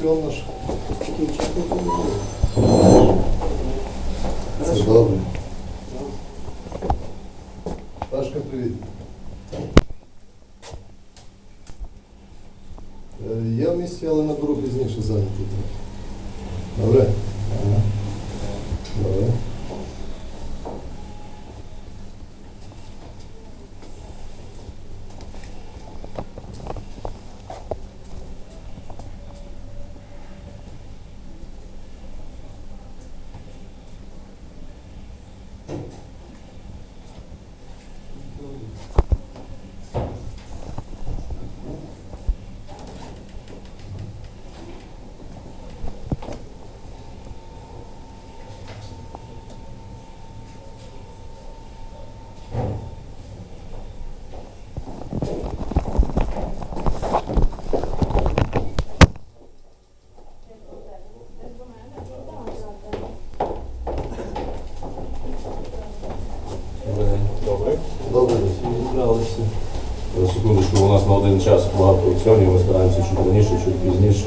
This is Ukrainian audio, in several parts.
opsiyonlar. Секундочку, у нас на один час багато аукціонів, ми стараємося чуть раніше, чуть пізніше.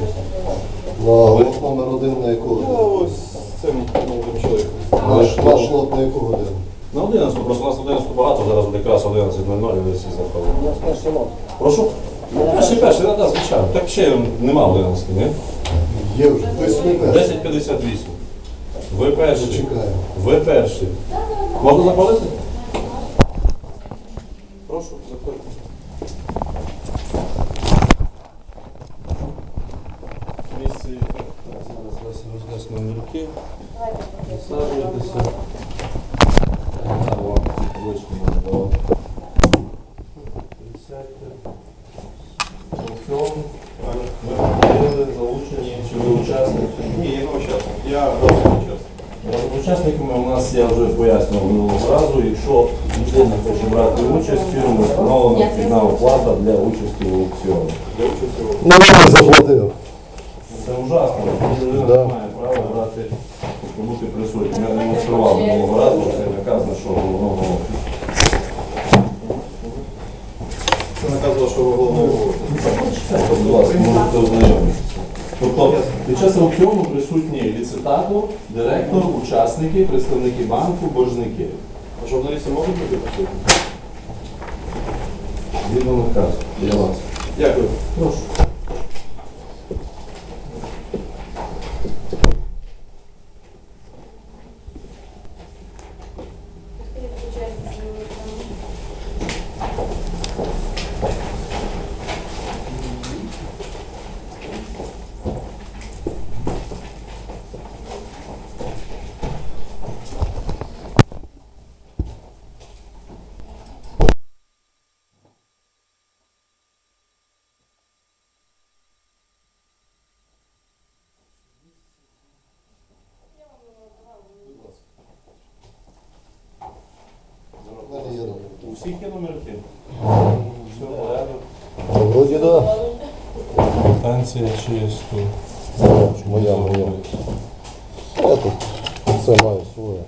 Ну, а номер один на яку Ну, годину? ось з цим молодим чоловіком. Наш, наш лот на яку годину? На 11, просто у нас на 11 багато, зараз буде якраз 11.00 і ви всі заходимо. Прошу? Перший, перший, так, звичайно. Так ще нема 11, ні? Є вже, хтось не перший. 10.58. Ви перші. Чекаю. Ви перші. Можна заходити? Прошу, заходьте. Місце є. Так, Зараз вас роздасть номерки. Висаджуйтеся. Так, вам табличку можна давати. Присядьте. Аукціон. Ми проходили, залучені, чи ви учасники? Ні, я не учасник. Я просто учасник. Учасниками у нас я вже пояснював минулого разу, якщо людина хоче брати участь, фірму встановлена вхідна оплата для участі в аукціоні. Для участі в Ну, я заплатив. Це ужасно, людина Да. не має права брати, тобто бути присутнім. Я демонстрував минулого разу, це наказ нашого головного. Це наказ вашого головного. Будь ласка, можете ознайомитися. Тобто під час аукціону присутні ліцитатор, директор, учасники, представники банку, боржники. А журналісти можуть бути присутні? Згідно наказу для вас. Дякую. Прошу. У мене є номер. У всіх є номерки. Все, порядок. Вроді да. Станція чисто. Моя, моя. Я тут все маю своє.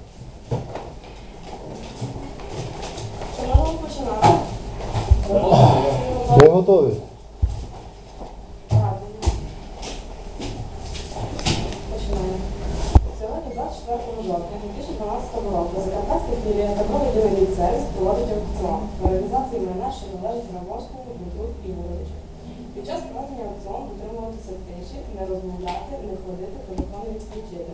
Чи можемо починати? Ми готові. Починаємо. Сьогодні, 24 жовтня 2012 року, Закарпатська філія проводить аукціон по реалізації майна, що належить Громовському Дмитру Ігоровичу. Під час проведення аукціону дотримуватися тиші, не розмовляти, не ходити, телефон відключити.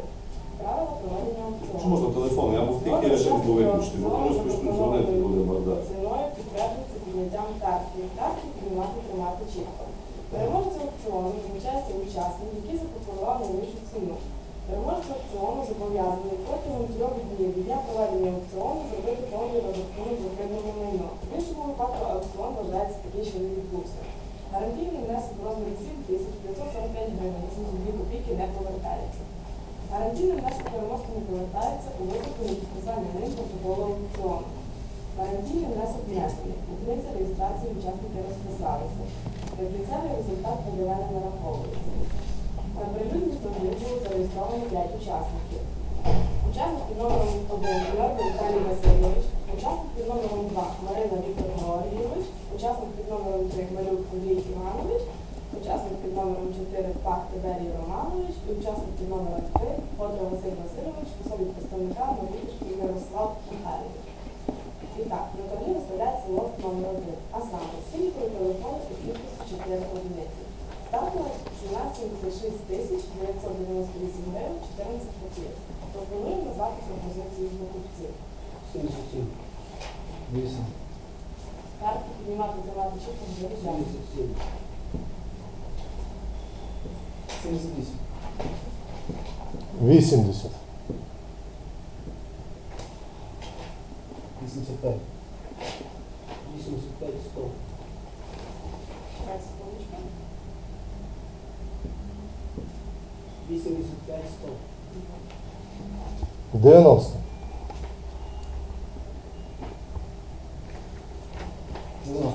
Правила проведення аукціону. Що можна телефон? Я був тихий, я ще був виключити. Бо комусь почну дзвонити, буде бардак. Ціною підтверджується підняттям карти. Карти піднімати тримати чітко. Переможець аукціону визначається учасник, який запропонував найвищу ціну. Переможець аукціону зобов'язаний протягом трьох днів від дня проведення аукціону зробити повний розрахунок закритого майно. В іншому випадку аукціон вважається такий, що не відбувся. Гарантійний внесок в розмірі 7 тисяч 545 гривень, 82 копійки не повертається. Гарантійний внесок переможця не повертається у випадку непідписання ним протоколу аукціону. Гарантійний внесок внесений. Книзі реєстрації учасники розписалися. Кінцевий результат подавання нараховується. На прилюдність торгів було зареєстровано 5 учасників. Учасник під номером 1 Федорко Віталій Васильович, учасник під номером 2 Марина Віктор Георгійович, учасник під номером 3 Малюк Андрій Іванович, учасник під номером 4 Пак Тиберій Романович і учасник під номером 3 Фодор Василь Васильович особі представника Новітиш Мирослав Михайлович. І так, на торгі виставляється лот номер 1, а саме стільки телефон у кількості 4 одиниці. Ставка 1776 тисяч 998 гривень 14 копійок. Пропоную назвати пропозицію з покупців. 77. 8. Карту піднімати тривати чітко вже взяти. 77. 78. 80. 85. 85, 100. Чекайте секундочку. 85, 100. 90. 91. 92.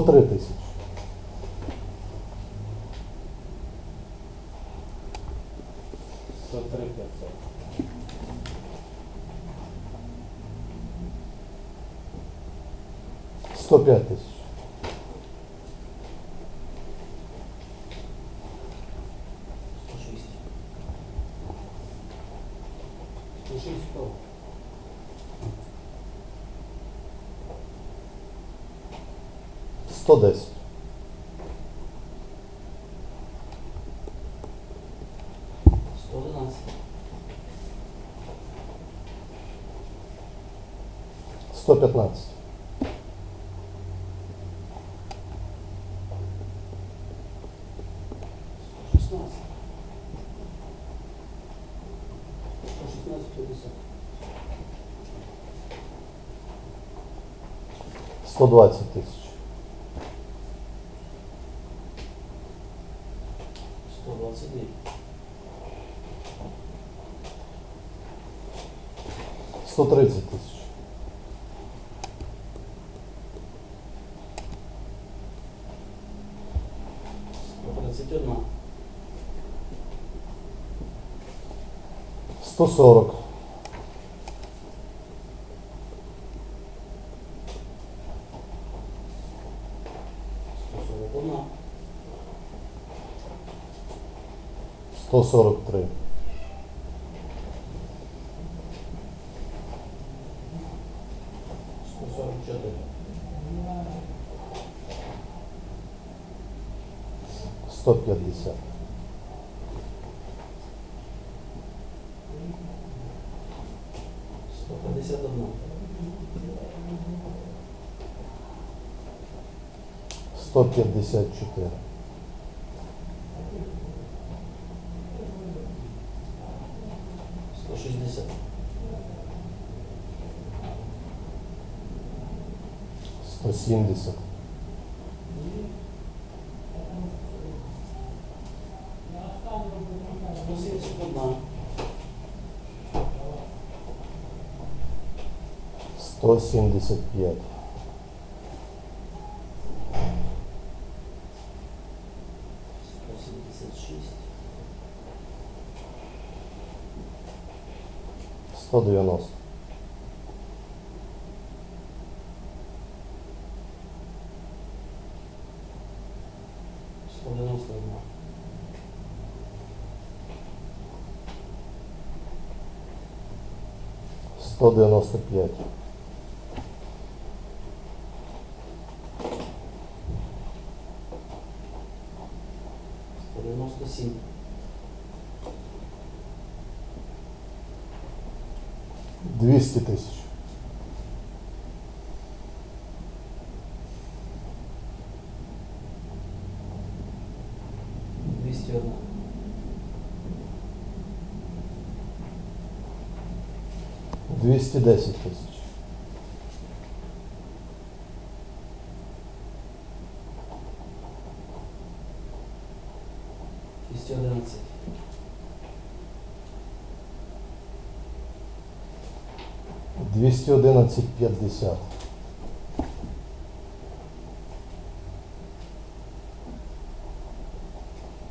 103 тисячі. Сто п'ять тисяч. Сто шість. Сто шість сто. Сто десять. Сто двенадцать. Сто п'ятнадцять. Сто 130 тисяч. Одна. 140. Сто сорок три. 150. Сто пятьдесят четыре. Сто шестьдесят. Сто семьдесят. 175. Сто девяносто. Сто девяносто одна. Сто девяносто пять. 200 тисяч. Двісті десять тисяч. Двісті одинадцять. Двісті одинадцять п'ятдесят.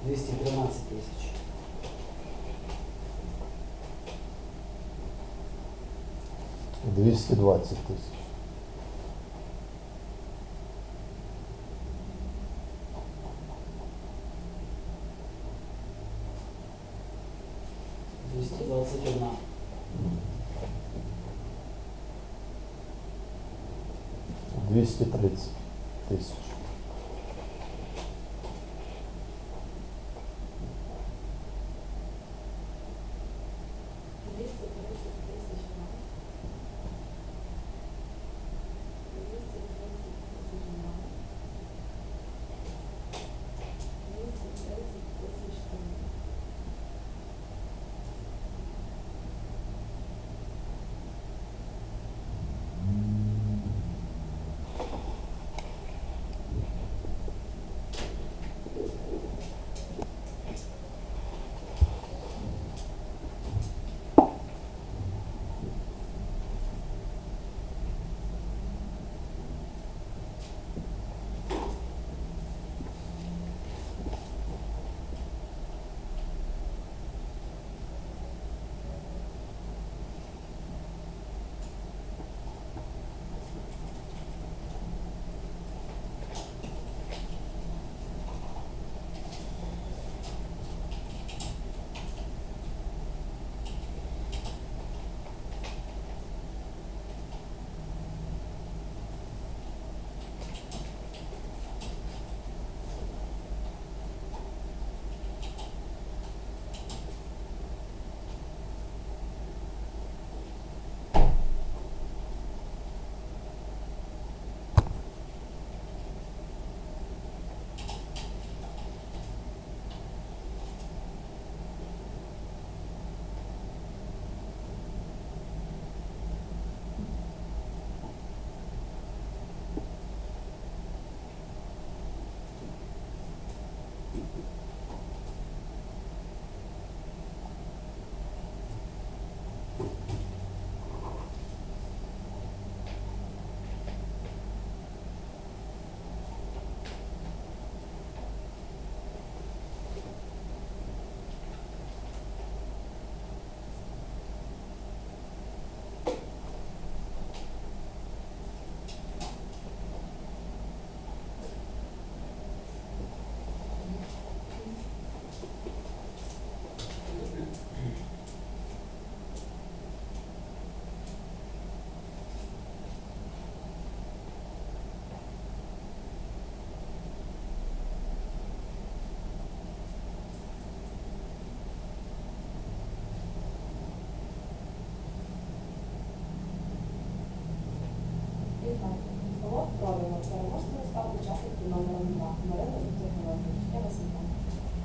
Двісті тринадцять тисяч. Двісті 230 тисяч.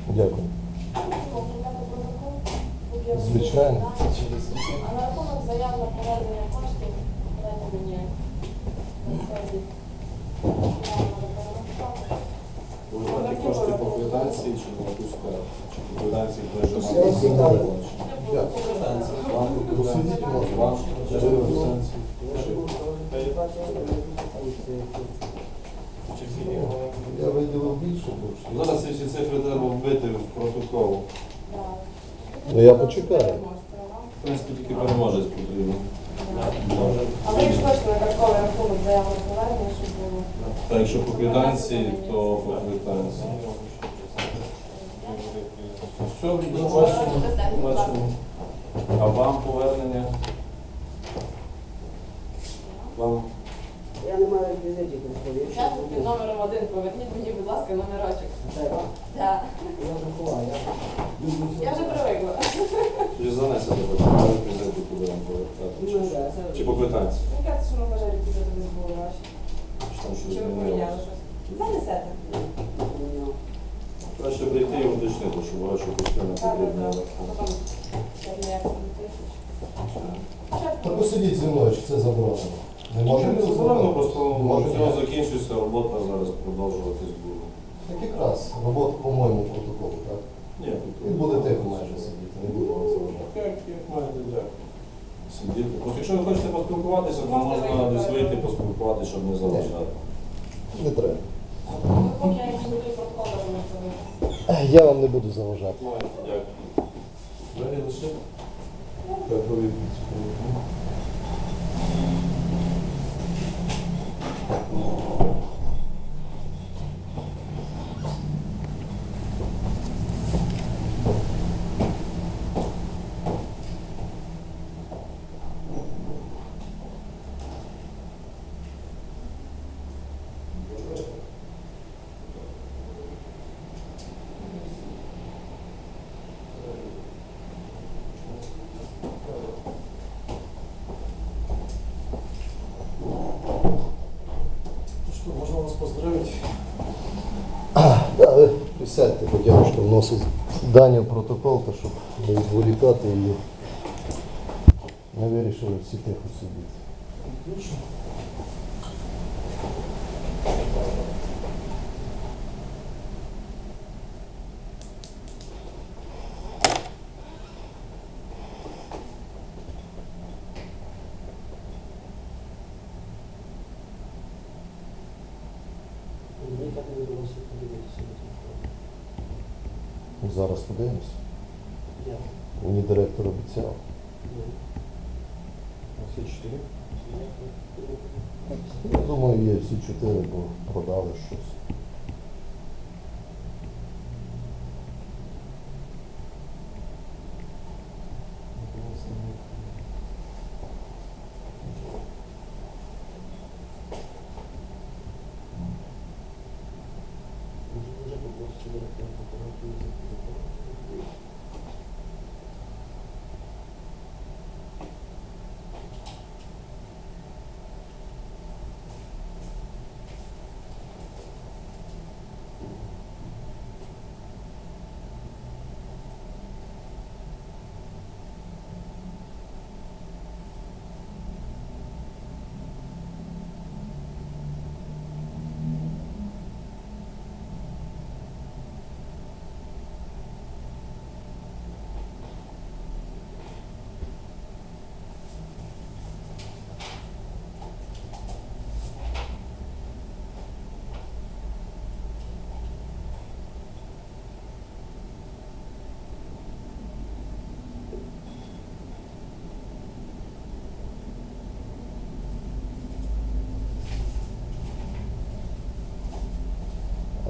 Дякую. Звичайно. А на рахунок заяв на повернення коштів, дайте мені кошти по квитанції чи на якусь карту? Чи по квитанції теж Я вас на вітаю. Банку Посидіть можна. Банку теж на квитанції. Чи всі є? Я виділив більше коштів. Ну, Зараз ці всі цифри треба вбити в протокол. Ну, я. В принципі, тільки переможець потрібен. Але якщо точно на рахунок заяв на повернення, щоб було. Так, якщо по квитанції, то по квитанції. Все, до бачення. Бачимо. А вам повернення? Вам Під номером один, поверніть мені, будь ласка, номерочок. Так. Я вже ховаю. Я вже привикла. чи занесете потім реквізити, куди вам повертати? Чи- Чи по квитанції? Мені кажеться, що ми вже реквізити не були ваші. Чи там щось змінилося? Занесете. Краще прийти і уточнити, щоб ваші кошти не Так, так, потрібні. так. А потім, як не як 7 тисяч. Та посидіть зі мною, чи це заборонено? Не можемо не це заборонено, зробити? просто може цього закінчується, робота зараз продовжуватись буде. Так якраз, робота по моєму протоколу, так? Ні, Він буде тихо майже сидіти, не буде вам заважати. Як, як маєте, як сидіти. Просто якщо ви хочете поспілкуватися, то можна десь вийти поспілкуватися, щоб не заважати. Не треба. Поки я не буду протокол. Я вам не буду заважати. Маєте, дякую. Двері лише? Так, повідомити. Oh. Присядьте, бо дядюшка вносить дані протокол, то щоб не відволікати її. Ми вирішили всі тихо сидіти. Отлично. Мені так не вдалося подивитися на телефон. Зараз подивимось. Я. Мені директор обіцяв. Ну, Всі чотири? Я думаю, є всі чотири, бо продали щось. Може, вже попросити директора фотографії за телефон.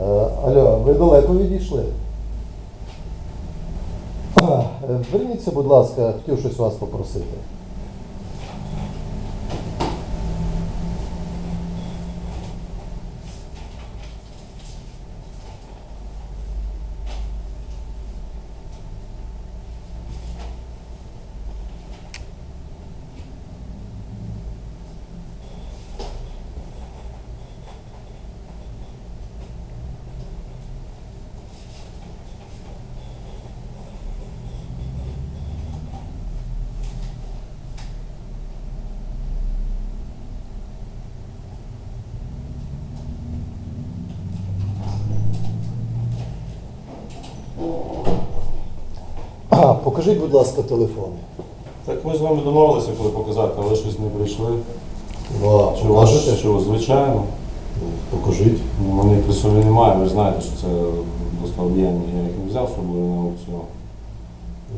Е, алло, ви далеко відійшли? Е, Верніться, будь ласка, хотів щось вас попросити. Покажіть, будь ласка, телефони. Так ми з вами домовилися, коли показати, але щось не прийшли. Ва, вас покажете? що, звичайно? Покажіть. Ну, Вони при собі немає, ви ж знаєте, що це просто об'ємні, я їх не взяв з собою на аукціон.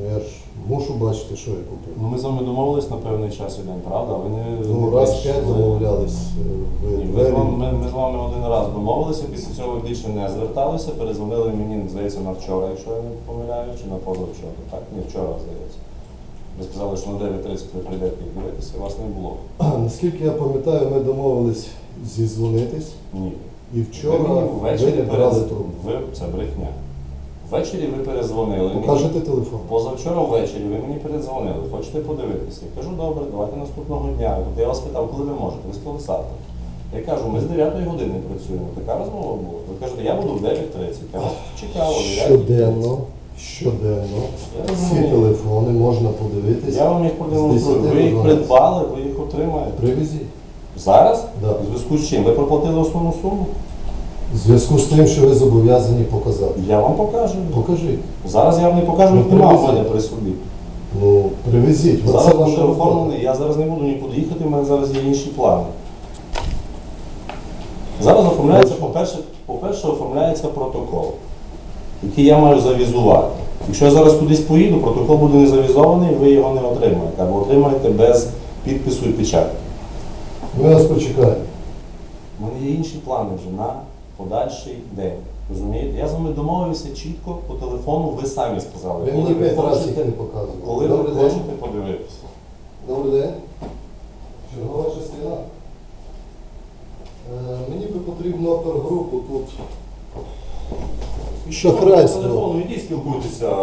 Ну, я ж мушу бачити, що я купив. Ну ми з вами домовились на певний час і день, правда? Ви не Ну, не раз прийшли. п'ять домовлялись. е, Ви Ні, ми, з двері. вами, ми, ми з вами один раз домовилися, після цього ви більше не зверталися, перезвонили мені, здається, на вчора, якщо я не помиляю, чи на позавчора, так? Ні, вчора, здається. Ви сказали, що на 9.30 ви прийдете їх дивитися, вас не було. Наскільки я пам'ятаю, ми домовились зізвонитись. Ні. І вчора ви мені ви ввечері не брали перез- трубку. Ви, це брехня. Ввечері ви перезвонили. мені. Телефон. Позавчора ввечері ви мені передзвонили, хочете подивитися. Я кажу, добре, давайте наступного дня. Тобто я вас питав, коли ви можете, ви сказали завтра. Я кажу, ми з 9 години працюємо. Така розмова була. Ви кажете, я буду в 9.30. Я вас чекав, 9:30. Щоденно щоденно. Я Всі розумію. телефони можна подивитися. Я вам їх продемонструю. З 10 Ви їх до 12. придбали, ви їх отримаєте. Привезіть. Зараз? Да. У зв'язку з чим? Ви проплатили основну суму? В зв'язку з тим, що ви зобов'язані показати. Я вам покажу. Покажіть. Зараз я вам не покажу, Ну, немає в привезіть. мене при собі. Ну, привезіть. Оце Зараз ваша буде робота. оформлений, я зараз не буду нікуди їхати, в мене зараз є інші плани. Зараз оформляється, по-перше, по-перше, оформляється протокол, який я маю завізувати. Якщо я зараз кудись поїду, протокол буде не завізований, ви його не отримаєте, або отримаєте без підпису і печатки. Ми вас почекаємо. У мене є інші плани вже на подальший день. Розумієте? Я з вами домовився чітко по телефону, ви самі сказали. Ви коли мені ви п'ять разів хочете- їх не показували. Коли ви Добрий день. хочете подивитися. Добрий день. Чергова частина. Е, мені би потрібно опергрупу тут. По Шахрайство. телефону йдіть спілкуйтеся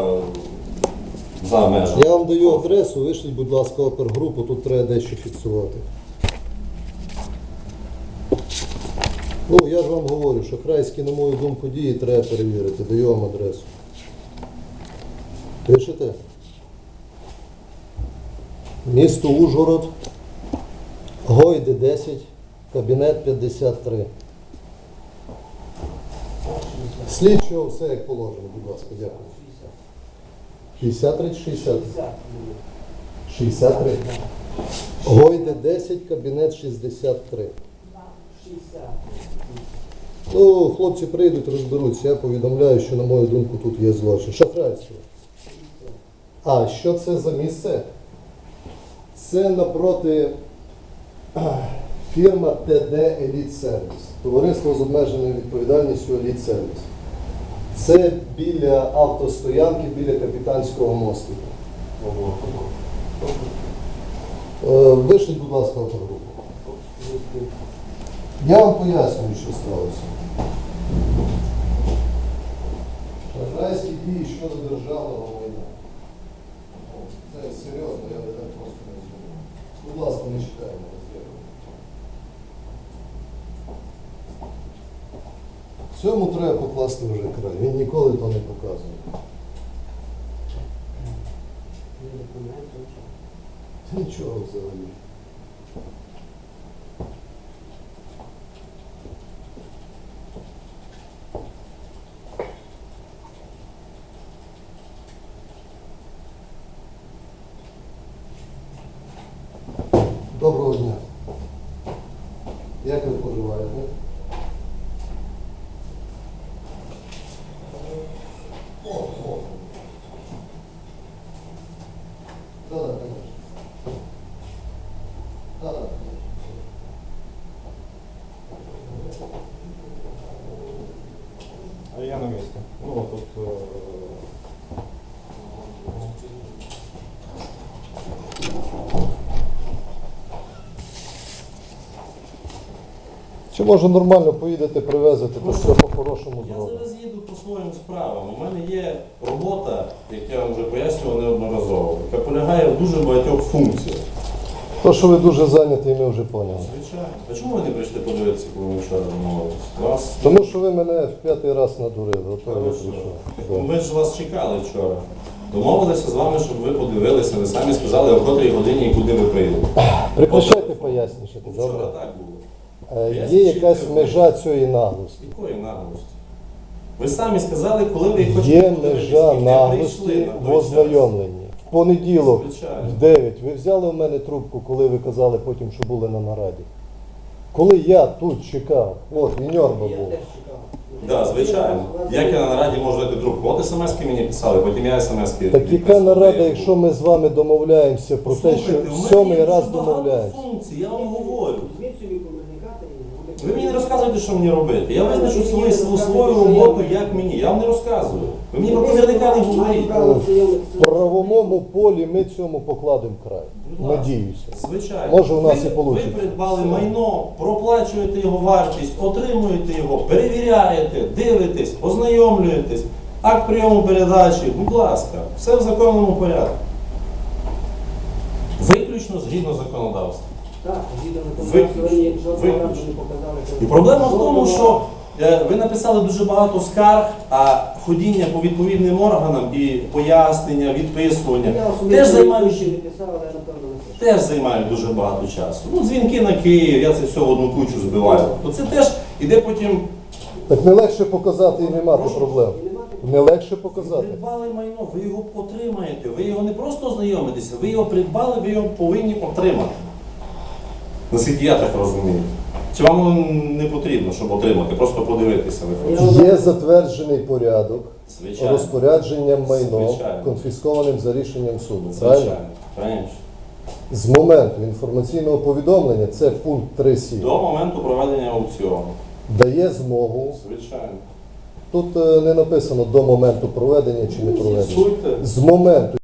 за межами. Я вам даю адресу, вишліть, будь ласка, опергрупу, тут треба дещо фіксувати. Ну, я ж вам говорю, шахрайські, на мою думку, дії треба перевірити. Даю вам адресу. Пишете? Місто Ужгород, Гойди 10, кабінет 53. Слідчого все як положено, будь ласка, дякую. 53 чи 60? 63. Гойде 10, кабінет 63. 60. Ну, хлопці прийдуть, розберуться. Я повідомляю, що, на мою думку, тут є злочин. Шахрайство. А що це за місце? Це напроти фірма ТД Еліт Сервіс. Товариство з обмеженою відповідальністю Еліт Сервіс. Це біля автостоянки, біля капітанського мосту. Е, Вишліть, будь ласка, автогрупу. Я вам пояснюю, що сталося. Шахрайські дії щодо державного майна. Це серйозно, я не так просто не зроблю. Будь ласка, не роз'єднання. Цьому треба покласти вже край. Він ніколи то не показує. Нічого взагалі. Доброго дня. Як ви поживаєте? О, о. Да, да, конечно. Да, да. А я на місці. Ну, тут. е, Чи може нормально поїдете, привезете, то все по-хорошому Я зараз їду по своїм справам. У мене є робота, як я вам вже пояснював неодноразово, яка полягає в дуже багатьох функціях. То, що ви дуже зайняті, ми вже поняли. Звичайно. А чому ви не прийшли подивитися, коли ми вчора домовилися? Вас Тому що ви мене в п'ятий раз надурили, ото я прийшов. Ми ж вас чекали вчора. Домовилися з вами, щоб ви подивилися, ви самі сказали, о котрій годині і куди ви прийдете. Прекращайте пояснювати, Вчора добре? так було. Е, Є якась межа цієї наглості. Якої наглості? Ви самі сказали, коли ви хочете Є межа наглості в ознайомленні. В понеділок Звичайно. в 9 ви взяли в мене трубку, коли ви казали потім, що були на нараді. Коли я тут чекав, от і Ньорба був. чекав. Звичайно. Як я на нараді можу дати трубку? От смс-ки мені писали, потім я смс-ки. Так яка нарада, якщо ми з вами домовляємося про те, що в мене сьомий є раз багато домовляємося. функцій, я вам говорю. Візьміть собі Ви мені не розказуєте, що мені робити. Я визначу свою, свою, свою роботу, як мені. Я вам не розказую. Ви мені про комірника не говоріть. В правовому полі ми цьому покладемо край. Надіюся. Звичайно. Може, у нас ви, і получиться. Ви придбали майно, проплачуєте його вартість, отримуєте його, перевіряєте, дивитесь, ознайомлюєтесь. Акт прийому передачі, будь ласка, все в законному порядку. Виключно згідно законодавства. Так, Виключно. Виключно. не показали. І проблема в тому, що Е, Ви написали дуже багато скарг, а ходіння по відповідним органам і пояснення, відписування теж займають, теж займають дуже багато часу. Ну, дзвінки на Київ, я це все в одну кучу збиваю. То це теж іде потім. Так не легше показати і не мати Прошу? проблем. Не легше Ви показати. придбали майно, ви його отримаєте. Ви його не просто ознайомитеся, ви його придбали, ви його повинні отримати. Наскільки я так розумію. Чи вам не потрібно, щоб отримати, просто подивитися ви хочете? Є затверджений порядок Звичайно. розпорядженням майном, Звичайно. конфіскованим за рішенням суду. Звичайно. З моменту інформаційного повідомлення, це пункт 3.7, До моменту проведення аукціону. дає змогу. Звичайно. Тут е, не написано до моменту проведення чи не проведення. Фіксуйте. З моменту